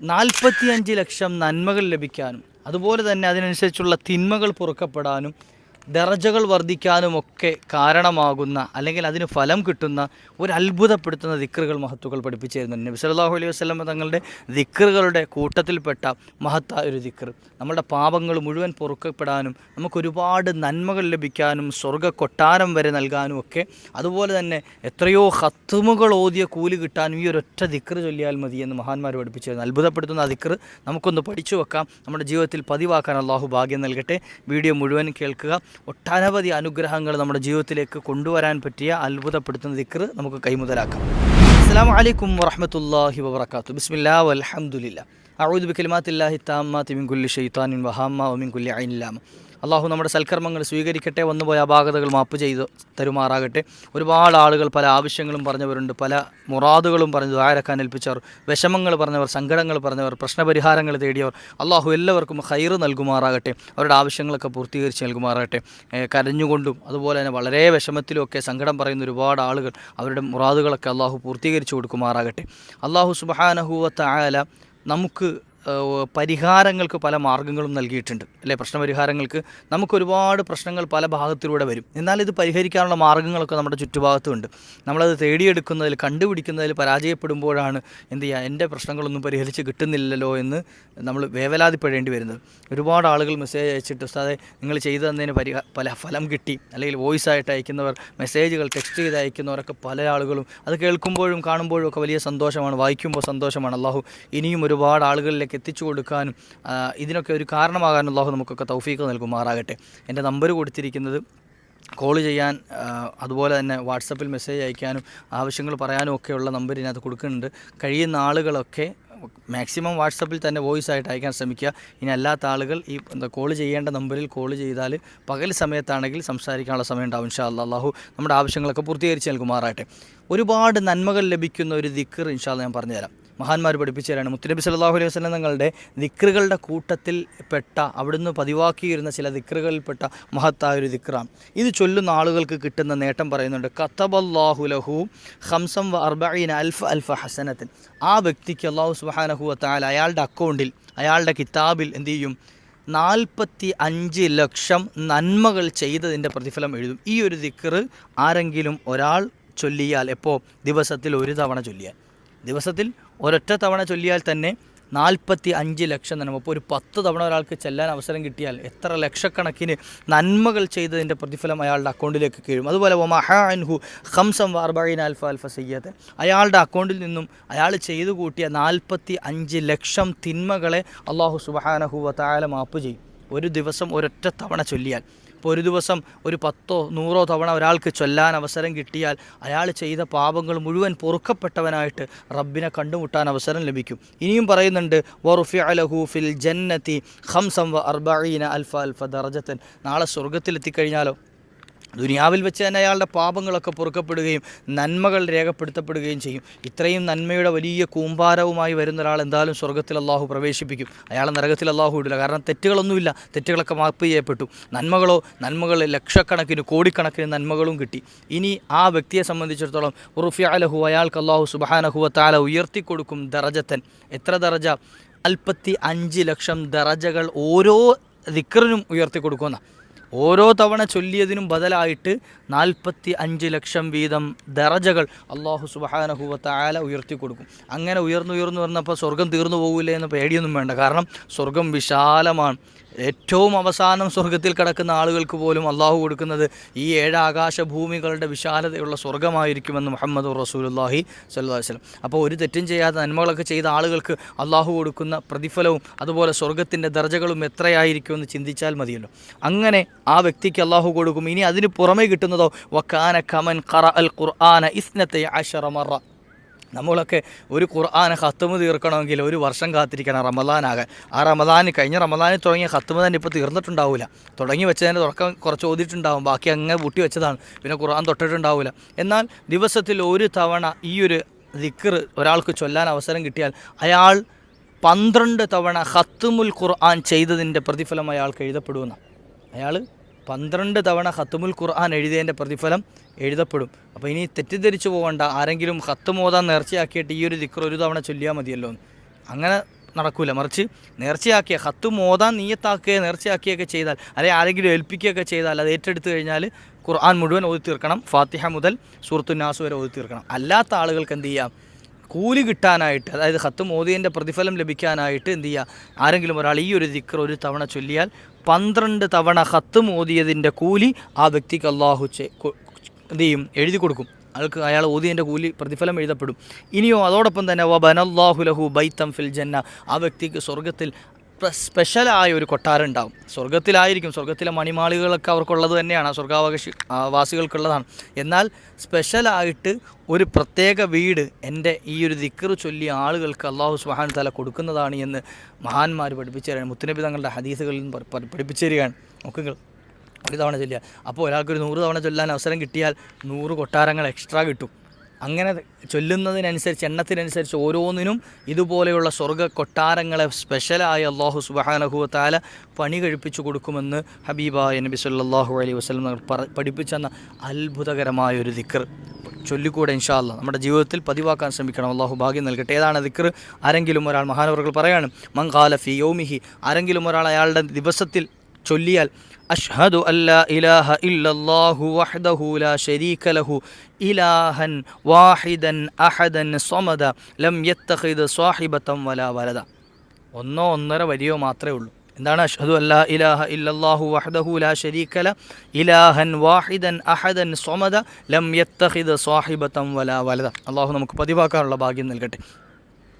നാൽപ്പത്തിയഞ്ച് ലക്ഷം നന്മകൾ ലഭിക്കാനും അതുപോലെ തന്നെ അതിനനുസരിച്ചുള്ള തിന്മകൾ പൊറുക്കപ്പെടാനും ദറജകൾ വർദ്ധിക്കാനുമൊക്കെ കാരണമാകുന്ന അല്ലെങ്കിൽ അതിന് ഫലം കിട്ടുന്ന ഒരു അത്ഭുതപ്പെടുത്തുന്ന ദിക്റുകൾ മഹത്തുക്കൾ പഠിപ്പിച്ചു നബി സല്ലല്ലാഹു അലൈഹി വസ്ലം തങ്ങളുടെ ദിക്റുകളുടെ കൂട്ടത്തിൽപ്പെട്ട മഹത്തായ ഒരു ദിക്ർ. നമ്മുടെ പാപങ്ങൾ മുഴുവൻ പൊറുക്കപ്പെടാനും നമുക്ക് ഒരുപാട് നന്മകൾ ലഭിക്കാനും സ്വർഗ കൊട്ടാരം വരെ നൽകാനും ഒക്കെ അതുപോലെ തന്നെ എത്രയോ ഹത്തുമുകൾ ഓതിയ കൂലി കിട്ടാനും ഈ ഒരൊറ്റ ദിക്ർ ചൊല്ലിയാൽ മതി എന്ന് മഹാന്മാർ പഠിപ്പിച്ചു തരുന്നു അത്ഭുതപ്പെടുത്തുന്ന ആ ദിക്ർ നമുക്കൊന്ന് പഠിച്ചു വെക്കാം. നമ്മുടെ ജീവിതത്തിൽ പതിവാക്കാൻ അള്ളാഹു ഭാഗ്യം നൽകട്ടെ. വീഡിയോ മുഴുവൻ കേൾക്കുക. ഒട്ടനവധി അനുഗ്രഹങ്ങൾ നമ്മുടെ ജീവിതത്തിലേക്ക് കൊണ്ടുവരാൻ പറ്റിയ അത്ഭുതപ്പെടുത്തുന്ന ദിക്ർ നമുക്ക് കൈമുതലാക്കാം. അസ്സാം വലൈക്കും വറഹമത്തല്ലാഹി വബർക്കാത്തു ബിസ്മില്ലാ വലഹമുല്ല അഊദു ബികലിമാത്തില്ലാഹി താമ്മാതി തിമിൻ കുല്ലി ഷൈത്താനിൻ വഹാമ്മ ഒമിൻ കുല്ലി ഐനില്ലാമ അള്ളാഹു നമ്മുടെ സൽക്കർമ്മങ്ങൾ സ്വീകരിക്കട്ടെ വന്നുപോയ അപാകതകൾ മാപ്പ് ചെയ്ത് തരുമാറാകട്ടെ. ഒരുപാട് ആളുകൾ പല ആവശ്യങ്ങളും പറഞ്ഞവരുണ്ട് പല മുറാദുകളും പറഞ്ഞു ദ്വാരക്കാൻ ഏൽപ്പിച്ചവർ വിഷമങ്ങൾ പറഞ്ഞവർ സങ്കടങ്ങൾ പറഞ്ഞവർ പ്രശ്നപരിഹാരങ്ങൾ തേടിയവർ. അള്ളാഹു എല്ലാവർക്കും ഹൈറ് നൽകുമാറാകട്ടെ അവരുടെ ആവശ്യങ്ങളൊക്കെ പൂർത്തീകരിച്ച് നൽകുമാറാകട്ടെ. കരഞ്ഞുകൊണ്ടും അതുപോലെ തന്നെ വളരെ വിഷമത്തിലുമൊക്കെ സങ്കടം പറയുന്ന ഒരുപാട് ആളുകൾ അവരുടെ മുറാദുകളൊക്കെ അള്ളാഹു പൂർത്തീകരിച്ച് കൊടുക്കുമാറാകട്ടെ. അള്ളാഹു സുബഹാനഹൂവത്ത ആയാല നമുക്ക് പരിഹാരങ്ങൾക്ക് പല മാർഗങ്ങളും നൽകിയിട്ടുണ്ട്. അല്ലേ? പ്രശ്നപരിഹാരങ്ങൾക്ക് നമുക്കൊരുപാട് പ്രശ്നങ്ങൾ പല ഭാഗത്തിലൂടെ വരും. എന്നാൽ ഇത് പരിഹരിക്കാനുള്ള മാർഗങ്ങളൊക്കെ നമ്മുടെ ചുറ്റുഭാഗത്തുമുണ്ട് നമ്മളത് തേടിയെടുക്കുന്നതിൽ കണ്ടുപിടിക്കുന്നതിൽ പരാജയപ്പെടുമ്പോഴാണ് എന്ത് ചെയ്യുക എന്റെ പ്രശ്നങ്ങളൊന്നും പരിഹരിച്ച് കിട്ടുന്നില്ലല്ലോ എന്ന് നമ്മൾ വേവലാതിപ്പെടേണ്ടി വരുന്നത്. ഒരുപാട് ആളുകൾ മെസ്സേജ് അയച്ചിട്ട് ഉസ്താദെ നിങ്ങൾ ചെയ്തു തന്നതിന് പരിഹാ പല ഫലം കിട്ടി. അല്ലെങ്കിൽ വോയിസ് ആയിട്ട് അയക്കുന്നവർ മെസ്സേജുകൾ ടെക്സ്റ്റ് ചെയ്ത് അയക്കുന്നവരൊക്കെ പല ആളുകളും അത് കേൾക്കുമ്പോഴും കാണുമ്പോഴും ഒക്കെ വലിയ സന്തോഷമാണ് വായിക്കുമ്പോൾ സന്തോഷമാണ്. അള്ളാഹു ഇനിയും ഒരുപാട് ആളുകളിലേക്ക് എത്തിച്ചു കൊടുക്കാനും ഇതിനൊക്കെ ഒരു കാരണമാകാനും അള്ളാഹു നമുക്കൊക്കെ തൗഫീക്ക് നൽകുമാറാകട്ടെ. എന്റെ നമ്പർ കൊടുത്തിരിക്കുന്നത് കോൾ ചെയ്യാൻ അതുപോലെ തന്നെ വാട്സപ്പിൽ മെസ്സേജ് അയക്കാനും ആവശ്യങ്ങൾ പറയാനും ഒക്കെയുള്ള നമ്പർ ഇതിനകത്ത് കൊടുക്കുന്നുണ്ട്. കഴിയുന്ന ആളുകളൊക്കെ മാക്സിമം വാട്സപ്പിൽ തന്നെ വോയിസ് ആയിട്ട് അയക്കാൻ ശ്രമിക്കുക. ഇനി അല്ലാത്ത ആളുകൾ ഈ എന്താ കോൾ ചെയ്യേണ്ട നമ്പറിൽ കോൾ ചെയ്താൽ പകൽ സമയത്താണെങ്കിൽ സംസാരിക്കാനുള്ള സമയം ഉണ്ടാവും ഇൻഷാ അല്ലാ അള്ളാഹു നമ്മുടെ ആവശ്യങ്ങളൊക്കെ പൂർത്തീകരിച്ച് നൽകുമാറാട്ടെ ഒരുപാട് നന്മകൾ ലഭിക്കുന്ന ഒരു ദിക്കർ ഇൻഷാ അല്ലാ ഞാൻ പറഞ്ഞുതരാം. മഹാന്മാർ പഠിപ്പിച്ചു തരാണ് മുത്തുനബി സല്ലാഹു അലൈഹി വസ്ലം തങ്ങളുടെ ദിക്റുകളുടെ കൂട്ടത്തിൽ പെട്ട അവിടുന്ന് പതിവാക്കിയിരുന്ന ചില ദിക്റുകളിൽപ്പെട്ട മഹത്തായ ഒരു ദിക്റാം ഇത് ചൊല്ലുന്ന ആളുകൾക്ക് കിട്ടുന്ന നേട്ടം പറയുന്നുണ്ട്. കത്തബല്ലാഹു ലഹു ഹംസം വ അർബഈന അൽഫ് അൽഫ ഹസനത്തിൻ. ആ വ്യക്തിക്ക് അള്ളാഹു സുബാനഹു വതആല അയാളുടെ അക്കൗണ്ടിൽ അയാളുടെ കിതാബിൽ എന്ത് ചെയ്യും? നാൽപ്പത്തി അഞ്ച് ലക്ഷം നന്മകൾ ചെയ്തതിന്റെ പ്രതിഫലം എഴുതും. ഈ ഒരു ദിക്റ് ആരെങ്കിലും ഒരാൾ ചൊല്ലിയാൽ എപ്പോൾ ദിവസത്തിൽ ഒരു തവണ ചൊല്ലിയാൽ. ദിവസത്തിൽ ഒരൊറ്റ തവണ ചൊല്ലിയാൽ തന്നെ നാൽപ്പത്തി അഞ്ച് ലക്ഷം നന്മ അപ്പോൾ ഒരു പത്ത് തവണ ഒരാൾക്ക് ചെല്ലാൻ അവസരം കിട്ടിയാൽ എത്ര ലക്ഷക്കണക്കിന് നന്മകൾ ചെയ്തതിന്റെ പ്രതിഫലം അയാളുടെ അക്കൗണ്ടിലേക്ക് കീഴും. അതുപോലെ മഹാൻഹു ഹംസം വാർബൈൻ അൽഫ അൽഫ സയ്യത്ത് അയാളുടെ അക്കൗണ്ടിൽ നിന്നും അയാൾ ചെയ്തു കൂട്ടിയ നാൽപ്പത്തി അഞ്ച് ലക്ഷം തിന്മകളെ അള്ളാഹു സുബഹാനഹു വതാല മാപ്പ് ചെയ്യും. ഒരു ദിവസം ഒരൊറ്റ തവണ ചൊല്ലിയാൽ ഇപ്പോൾ ഒരു ദിവസം ഒരു പത്തോ നൂറോ തവണ ഒരാൾക്ക് ചൊല്ലാൻ അവസരം കിട്ടിയാൽ അയാൾ ചെയ്ത പാപങ്ങൾ മുഴുവൻ പൊറുക്കപ്പെട്ടവനായിട്ട് റബ്ബിനെ കണ്ടുമുട്ടാൻ അവസരം ലഭിക്കും. ഇനിയും പറയുന്നുണ്ട് വറുഫി അലഹു ഫിൽ ജന്നത്തി ഹംസം വ അർബീന അൽഫ അൽഫ ദർജത്തൻ നാളെ സ്വർഗത്തിലെത്തിക്കഴിഞ്ഞാലോ ദുനിയാവിൽ വെച്ച് തന്നെ അയാളുടെ പാപങ്ങളൊക്കെ പൊറുക്കപ്പെടുകയും നന്മകൾ രേഖപ്പെടുത്തപ്പെടുകയും ചെയ്യും. ഇത്രയും നന്മയുടെ വലിയ കൂമ്പാരവുമായി വരുന്ന ഒരാൾ എന്തായാലും സ്വർഗത്തിൽ അള്ളാഹു പ്രവേശിപ്പിക്കും. അയാളെ നരകത്തിൽ അള്ളാഹു ഇടില്ല. കാരണം തെറ്റുകളൊന്നുമില്ല. തെറ്റുകളൊക്കെ മാപ്പ് ചെയ്യപ്പെട്ടു. നന്മകളോ നന്മകൾ ലക്ഷക്കണക്കിന് കോടിക്കണക്കിന് നന്മകളും കിട്ടി. ഇനി ആ വ്യക്തിയെ സംബന്ധിച്ചിടത്തോളം ഉറുഫി അലഹു അയാൾക്ക് അള്ളാഹു സുബാനഹുവത്താല ഉയർത്തിക്കൊടുക്കും ദറജത്തൻ എത്ര ദറജ നാൽപ്പത്തി അഞ്ച് ലക്ഷം ദറജകൾ ഓരോ ദിക്കറിനും ഉയർത്തി കൊടുക്കുന്ന ഓരോ തവണ ചൊല്ലിയതിനും ബദലായിട്ട് നാൽപ്പത്തി അഞ്ച് ലക്ഷം വീതം ദറജകൾ അള്ളാഹു സുബഹാനഹുവത്ത ആല ഉയർത്തി കൊടുക്കും. അങ്ങനെ ഉയർന്നുയർന്നു ഉയർന്നു വന്നപ്പോൾ സ്വർഗം തീർന്നു പോകില്ലേ എന്ന് പേടിയൊന്നും വേണ്ട. കാരണം സ്വർഗം വിശാലമാണ്. ഏറ്റവും അവസാനം സ്വർഗത്തിൽ കിടക്കുന്ന ആളുകൾക്ക് പോലും അള്ളാഹു കൊടുക്കുന്നത് ഈ ഏഴ് ആകാശ ഭൂമികളുടെ വിശാലതയുള്ള സ്വർഗമായിരിക്കുമെന്ന് മുഹമ്മദ് റസൂലുല്ലാഹി സല്ലാ വസ്ലം അപ്പോൾ ഒരു തെറ്റും ചെയ്യാതെ നന്മകളൊക്കെ ചെയ്ത ആളുകൾക്ക് അള്ളാഹു കൊടുക്കുന്ന പ്രതിഫലവും അതുപോലെ സ്വർഗത്തിന്റെ ദർജകളും എത്രയായിരിക്കുമെന്ന് ചിന്തിച്ചാൽ മതിയല്ലോ. അങ്ങനെ ആ വ്യക്തിക്ക് അള്ളാഹു കൊടുക്കും. ഇനി അതിന് പുറമേ കിട്ടുന്നതോ? വക്കാന കമൻ ഖറ അൽ ഖുർആന ഇസ്നത്തെ അഷറ മറ. നമ്മളൊക്കെ ഒരു ഖുർആാനെ ഹത്തുമ തീർക്കണമെങ്കിൽ ഒരു വർഷം കാത്തിരിക്കണം റമദാനാകാൻ. ആ റമദാന് കഴിഞ്ഞ റമദാനിൽ തുടങ്ങിയ ഹത്തുമ തന്നെ ഇപ്പോൾ തീർന്നിട്ടുണ്ടാവില്ല തുടങ്ങി വെച്ചതിന്റെ തുടക്കം കുറച്ച് ഓതിയിട്ടുണ്ടാവും. ബാക്കി അങ്ങ് പൂട്ടി വെച്ചതാണ്. പിന്നെ ഖുർആൻ തൊട്ടിട്ടുണ്ടാവില്ല എന്നാൽ ദിവസത്തിൽ ഒരു തവണ ഈ ഒരു ദിക്കർ ഒരാൾക്ക് ചൊല്ലാൻ അവസരം കിട്ടിയാൽ അയാൾ പന്ത്രണ്ട് തവണ ഹത്തുമുൽ ഖുർആൻ ചെയ്തതിന്റെ പ്രതിഫലം അയാൾക്ക് എഴുതപ്പെടുമെന്ന് അയാൾ പന്ത്രണ്ട് തവണ ഹത്തുമുൽ ഖുർആൻ എഴുതിയതിന്റെ പ്രതിഫലം എഴുതപ്പെടും. അപ്പോൾ ഇനി തെറ്റിദ്ധരിച്ചു പോകണ്ട. ആരെങ്കിലും ഹത്ത് മോതാൻ നേർച്ചയാക്കിയിട്ട് ഈ ഒരു ദിക്കർ ഒരു തവണ ചൊല്ലിയാൽ മതിയല്ലോ. അങ്ങനെ നടക്കൂല. മറിച്ച് നേർച്ചയാക്കിയ ഹത്ത് മോതാൻ നീയത്താക്കുകയോ നേർച്ചയാക്കിയൊക്കെ ചെയ്താൽ അല്ലെങ്കിൽ ആരെങ്കിലും ഏൽപ്പിക്കുകയൊക്കെ ചെയ്താൽ അത് ഏറ്റെടുത്ത് കഴിഞ്ഞാൽ ഖുർആൻ മുഴുവൻ ഓതി തീർക്കണം. ഫാത്തിഹ മുതൽ സൂറത്തുന്നാസ് വരെ ഓതി തീർക്കണം. അല്ലാത്ത ആളുകൾക്ക് എന്ത് ചെയ്യാം? കൂലി കിട്ടാനായിട്ട് അതായത് ഹത്ത് മോദിയന്റെ പ്രതിഫലം ലഭിക്കാനായിട്ട് എന്ത് ചെയ്യുക ആരെങ്കിലും ഒരാൾ ഈ ഒരു ദിക്ർ ഒരു തവണ ചൊല്ലിയാൽ പന്ത്രണ്ട് തവണ ഹത്ത് മോദിയതിന്റെ കൂലി ആ വ്യക്തിക്ക് അള്ളാഹു എന്ത് ചെയ്യും? എഴുതി കൊടുക്കും. അയാൾക്ക് അയാൾ ഓതിയന്റെ കൂലി പ്രതിഫലം എഴുതപ്പെടും. ഇനിയോ അതോടൊപ്പം തന്നെ വ ബനല്ലാഹു ലഹു ബൈത്തം ഫിൽ ജന്ന. ആ വ്യക്തിക്ക് സ്വർഗത്തിൽ സ്പെഷ്യലായ ഒരു കൊട്ടാരം ഉണ്ടാവും. സ്വർഗത്തിലായിരിക്കും സ്വർഗത്തിലെ മണിമാളികളൊക്കെ അവർക്കുള്ളത് തന്നെയാണ്. സ്വർഗാവകാശി വാസികൾക്കുള്ളതാണ്. എന്നാൽ സ്പെഷ്യലായിട്ട് ഒരു പ്രത്യേക വീട് എന്റെ ഈ ഒരു ദിക്കറ് ചൊല്ലി ആളുകൾക്ക് അള്ളാഹു സുഹാൻ തല കൊടുക്കുന്നതാണ് എന്ന് മഹാന്മാർ പഠിപ്പിച്ചു തരാൻ മുത്തുനബി തങ്ങളുടെ ഹദീസുകളിൽ പഠിപ്പിച്ചു തരികയാണ്. നോക്കുങ്ങൾ ഒരു തവണ ചൊല്ലുക. അപ്പോൾ ഒരാൾക്കൊരു നൂറ് തവണ ചൊല്ലാൻ അവസരം കിട്ടിയാൽ നൂറ് കൊട്ടാരങ്ങൾ എക്സ്ട്രാ കിട്ടും. അങ്ങനെ ചൊല്ലുന്നതിനനുസരിച്ച് എണ്ണത്തിനനുസരിച്ച് ഓരോന്നിനും ഇതുപോലെയുള്ള സ്വർഗ കൊട്ടാരങ്ങളെ സ്പെഷ്യലായ അള്ളാഹു സുബഹാനഹുവത്താല പണി കഴിപ്പിച്ചു കൊടുക്കുമെന്ന് ഹബീബ നബി സല്ലല്ലാഹു അലൈഹി വസ്ലം പഠിപ്പിച്ചെന്ന അത്ഭുതകരമായ ഒരു ദിക്കർ ചൊല്ലിക്കൂടെ ഇൻഷാല്ല നമ്മുടെ ജീവിതത്തിൽ പതിവാക്കാൻ ശ്രമിക്കണം. അള്ളാഹു ഭാഗ്യം നൽകട്ടെ. ഏതാണ് ദിക്കർ ആരെങ്കിലും ഒരാൾ മഹാനവറുകൾ പറയാണ് മങ്കാല ഫി യോമിഹി ആരെങ്കിലും ഒരാൾ അയാളുടെ ദിവസത്തിൽ ചൊല്ലിയാൽ അഷ്ഹദു അല്ലാ ഇലാഹ ഇല്ലല്ലാഹു വഹ്ദഹു ലാ ശരീക ലഹു ഇലാഹൻ വാഹിദൻ അഹദൻ സ്വമദ ലം യത്തഖിദ് സ്വാഹിബത്തം വലാ വലദ. ഒന്നോ ഒന്നര വരിയോ മാത്രമേ ഉള്ളൂ. എന്താണ്? അഷ്ഹദു അല്ലാ ഇലാഹ ഇല്ലല്ലാഹു വഹ്ദഹു ലാ ശരീക ല ഇലാഹൻ വാഹിദൻ അഹദൻ സ്വമദ ലം യത്തഖിദ് സ്വാഹിബത്തം വലാ വലദ. അള്ളാഹു നമുക്ക് പതിവാക്കാനുള്ള ഭാഗ്യം നൽകട്ടെ.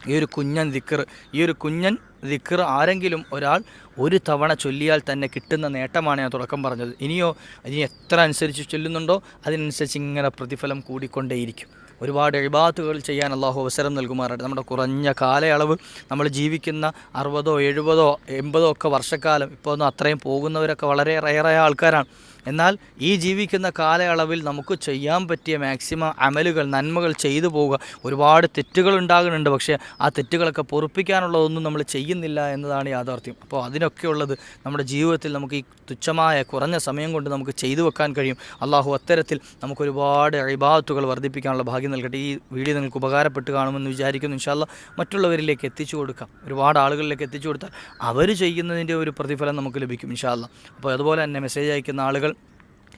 ഈ ഒരു കുഞ്ഞൻ ദിക്കർ ഈ ഒരു കുഞ്ഞൻ ദിക്കർ ആരെങ്കിലും ഒരാൾ ഒരു തവണ ചൊല്ലിയാൽ തന്നെ കിട്ടുന്ന നേട്ടമാണ് ഞാൻ തുടക്കം പറഞ്ഞത്. ഇനിയോ ഇനി എത്ര അനുസരിച്ച് ചൊല്ലുന്നുണ്ടോ അതിനനുസരിച്ച് ഇങ്ങനെ പ്രതിഫലം കൂടിക്കൊണ്ടേയിരിക്കും. ഒരുപാട് എഴുപാത്തുകൾ ചെയ്യാൻ അള്ളാഹു അവസരം നൽകുമാറായിട്ട്. നമ്മുടെ കുറഞ്ഞ കാലയളവ് നമ്മൾ ജീവിക്കുന്ന അറുപതോ എഴുപതോ എൺപതോ ഒക്കെ വർഷക്കാലം ഇപ്പോൾ ഒന്നും അത്രയും പോകുന്നവരൊക്കെ വളരെ റയറായ ആൾക്കാരാണ്. എന്നാൽ ഈ ജീവിക്കുന്ന കാലയളവിൽ നമുക്ക് ചെയ്യാൻ പറ്റിയ മാക്സിമം അമലുകൾ നന്മകൾ ചെയ്തു പോവുക. ഒരുപാട് തെറ്റുകൾ ഉണ്ടാകുന്നുണ്ട്. പക്ഷേ ആ തെറ്റുകളൊക്കെ പൊറുപ്പിക്കാനുള്ളതൊന്നും നമ്മൾ ചെയ്യുന്നില്ല എന്നതാണ് യാഥാർത്ഥ്യം. അപ്പോൾ അതിനൊക്കെയുള്ളത് നമ്മുടെ ജീവിതത്തിൽ നമുക്ക് ഈ തുച്ഛമായ കുറഞ്ഞ സമയം കൊണ്ട് നമുക്ക് ചെയ്തു വെക്കാൻ കഴിയും. അള്ളാഹു അത്തരത്തിൽ നമുക്ക് ഒരുപാട് ഇബാത്തുകൾ വർദ്ധിപ്പിക്കാനുള്ള ഭാഗ്യം നൽകട്ടെ. ഈ വീഡിയോ നിങ്ങൾക്ക് ഉപകാരപ്പെട്ട് കാണുമെന്ന് വിചാരിക്കുന്നു. ഇൻഷാല്ല മറ്റുള്ളവരിലേക്ക് എത്തിച്ചു കൊടുക്കാം. ഒരുപാട് ആളുകളിലേക്ക് എത്തിച്ചു കൊടുത്താൽ അവർ ചെയ്യുന്നതിന്റെ ഒരു പ്രതിഫലം നമുക്ക് ലഭിക്കും. ഇൻഷാല്ല അപ്പോൾ അതുപോലെ തന്നെ മെസ്സേജ് അയക്കുന്ന ആളുകൾ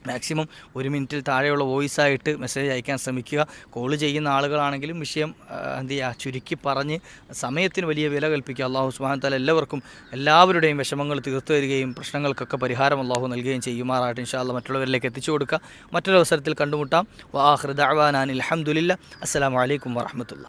മാക്സിമം ഒരു മിനിറ്റിൽ താഴെയുള്ള വോയിസ് ആയിട്ട് മെസ്സേജ് അയക്കാൻ ശ്രമിക്കുക. കോൾ ചെയ്യുന്ന ആളുകളാണെങ്കിലും വിഷയം എന്ത് ചെയ്യുക ചുരുക്കി പറഞ്ഞ് സമയത്തിന് വലിയ വില കൽപ്പിക്കുക. അള്ളാഹു സുബാനത്താൽ എല്ലാവർക്കും എല്ലാവരുടെയും വിഷമങ്ങൾ തീർത്തു തരികയും പ്രശ്നങ്ങൾക്കൊക്കെ പരിഹാരം അള്ളാഹു നൽകുകയും ചെയ്യുമാറാകട്ടെ. ഇൻഷാല്ല മറ്റുള്ളവരിലേക്ക് എത്തിച്ചു കൊടുക്കുക. മറ്റൊരു അവസരത്തിൽ കണ്ടുമുട്ടാം. വാഹൃദാൻ അലഹമുല്ല അസ്സാം വലൈക്കും വാഹമത്തുള്ള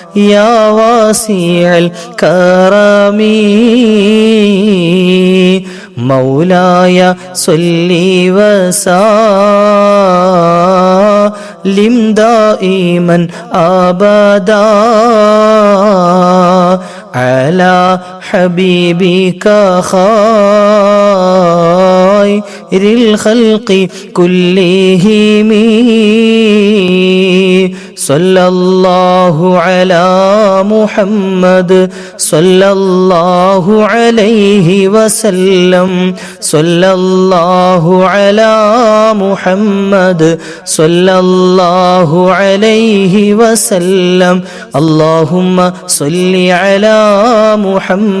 يا واسع الكرم مولاي صل وسلم دائما ابدا على حبيبك خير الخلق كلهم. صلى الله على محمد صلى الله عليه وسلم. صلى الله على محمد صلى الله عليه وسلم. اللهم صل على محمد.